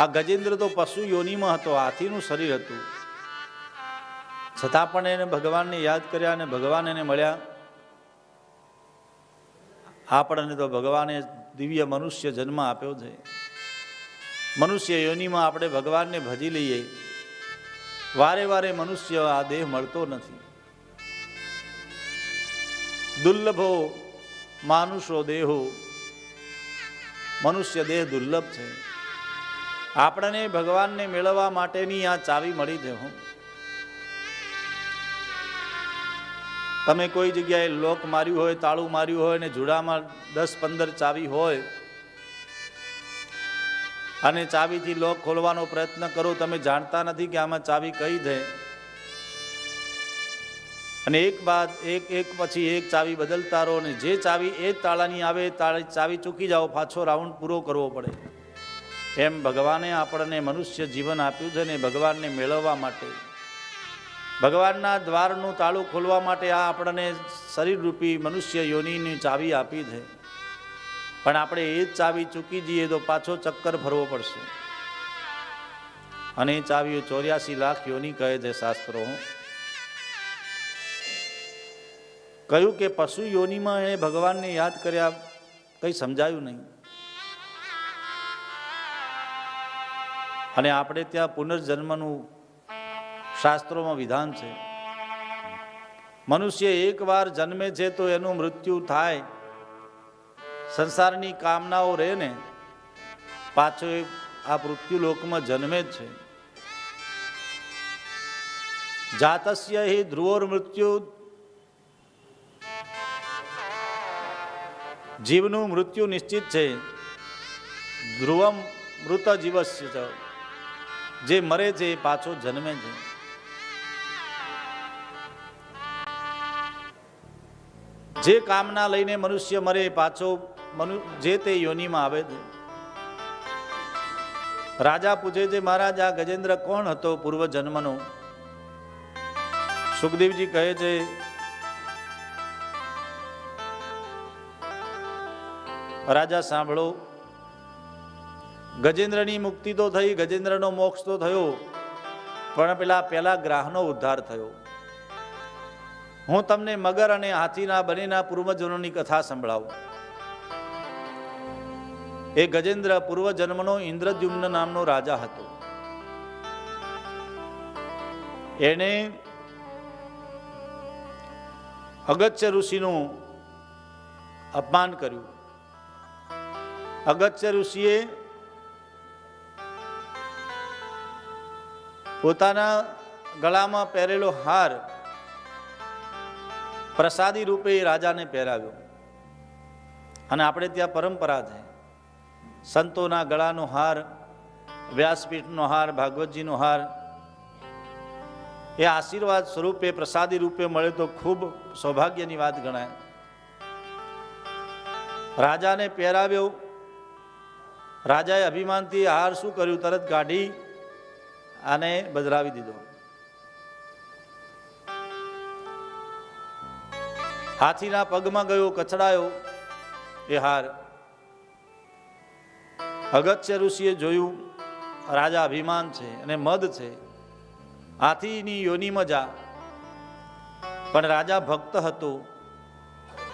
આ ગજેન્દ્ર તો પશુ યોનિમાં હતો, હાથીનું શરીર હતું. છતાં પણ એને ભગવાનને યાદ કર્યા અને ભગવાન એને મળ્યા. આપણને તો ભગવાને દિવ્ય મનુષ્ય જન્મ આપ્યો છે. મનુષ્ય યોનિમાં આપણે ભગવાનને ભજી લઈએ. વારે વારે મનુષ્ય આ દેહ મળતો નથી. દુર્લભો માનુષો દેહો. મનુષ્ય દેહ દુર્લભ છે. આપણને ભગવાનને મેળવવા માટેની આ ચાવી મળી છે હું. તમે કોઈ જગ્યાએ લોક માર્યું હોય, તાળું માર્યું હોય ને જુડામાં દસ, પંદર ચાવી હોય અને ચાવીથી લોક ખોલવાનો પ્રયત્ન કરો, તમે જાણતા નથી કે આમાં ચાવી કઈ છે. અને એક બાદ, એક એક પછી એક ચાવી બદલતા રહો અને જે ચાવી એ તાળાની આવે તાળી, ચાવી ચૂકી જાઓ, પાછો રાઉન્ડ પૂરો કરવો પડે. એમ ભગવાને આપણને મનુષ્ય જીવન આપ્યું છે ને ભગવાનને મેળવવા માટે. ભગવાનના દ્વારનું તાળું ખોલવા માટે આ આપણને શરીરરૂપી મનુષ્ય યોનિની ચાવી આપી છે. પણ આપણે એ જ ચાવી ચૂકી જઈએ તો પાછો ચક્કર ફરવો પડશે. અને એ ચાવીઓ ચોર્યાસી લાખ યોની કહે છે શાસ્ત્રો. કહ્યું કે પશુ યોનિમાં એણે ભગવાનને યાદ કર્યા કંઈ સમજાયું નહીં. અને આપણે ત્યાં પુનર્જન્મનું શાસ્ત્રોમાં વિધાન છે. મનુષ્ય એકવાર જન્મે છે તો એનું મૃત્યુ થાય. સંસારની કામનાઓ રહે ને, પાછો એ આ મૃત્યુલોકમાં જન્મે જ છે. જાતસ્ય હિ ધ્રુવોર મૃત્યુ. જીવનું મૃત્યુ નિશ્ચિત છે. ધ્રુવમ મૃત જીવસ્ય જે મરે છે એ પાછો જન્મે છે. જે કામના લઈને મનુષ્ય મરે પાછો મનુ, જે તે યોનિમાં આવે છે. રાજા પૂછે છે, મહારાજ, આ ગજેન્દ્ર કોણ હતો પૂર્વ જન્મનો? સુખદેવજી કહે છે, રાજા, સાંભળો ગજેન્દ્રની મુક્તિ તો થઈ, ગજેન્દ્રનો મોક્ષ તો થયો. પણ પેલા પેલા ગ્રાહનો ઉદ્ધાર થયો. હું તમને મગર અને હાથીના બનેના પૂર્વજનોની કથા સંભળાવું. એ ગજેન્દ્ર પૂર્વજન્મનો ઇન્દ્રદ્યુમ્ન નામનો રાજા હતો. એને અગત્ય ઋષિનું અપમાન કર્યું. અગત્ય ઋષિએ પોતાના ગળામાં પહેરેલો હાર પ્રસાદી રૂપે એ રાજાને પહેરાવ્યો. અને આપણે ત્યાં પરંપરા છે. સંતોના ગળાનો હાર, વ્યાસપીઠનો હાર, ભાગવતજીનો હાર, એ આશીર્વાદ સ્વરૂપે, પ્રસાદી રૂપે મળે તો ખૂબ સૌભાગ્યની વાત ગણાય. રાજાને પહેરાવ્યો. રાજાએ અભિમાનથી હાર શું કર્યું? તરત કાઢી આને બદલાવી દીધો. હાથીના પગમાં ગયો, કચડાયો એ હાર અગત્ય ઋષિએ જોયું, રાજા અભિમાન છે અને મદ છે. હાથીની યોનિમાં જા પણ રાજા ભક્ત હતો.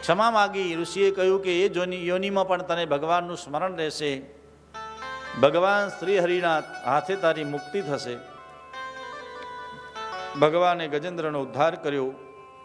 ક્ષમા માગી ઋષિએ કહ્યું કે એ જોની, યોનિમાં પણ તને ભગવાનનું સ્મરણ રહેશે. ભગવાન શ્રી હરિના હાથે તારી મુક્તિ થશે. ભગવાને ગજેન્દ્રનો ઉદ્ધાર કર્યો.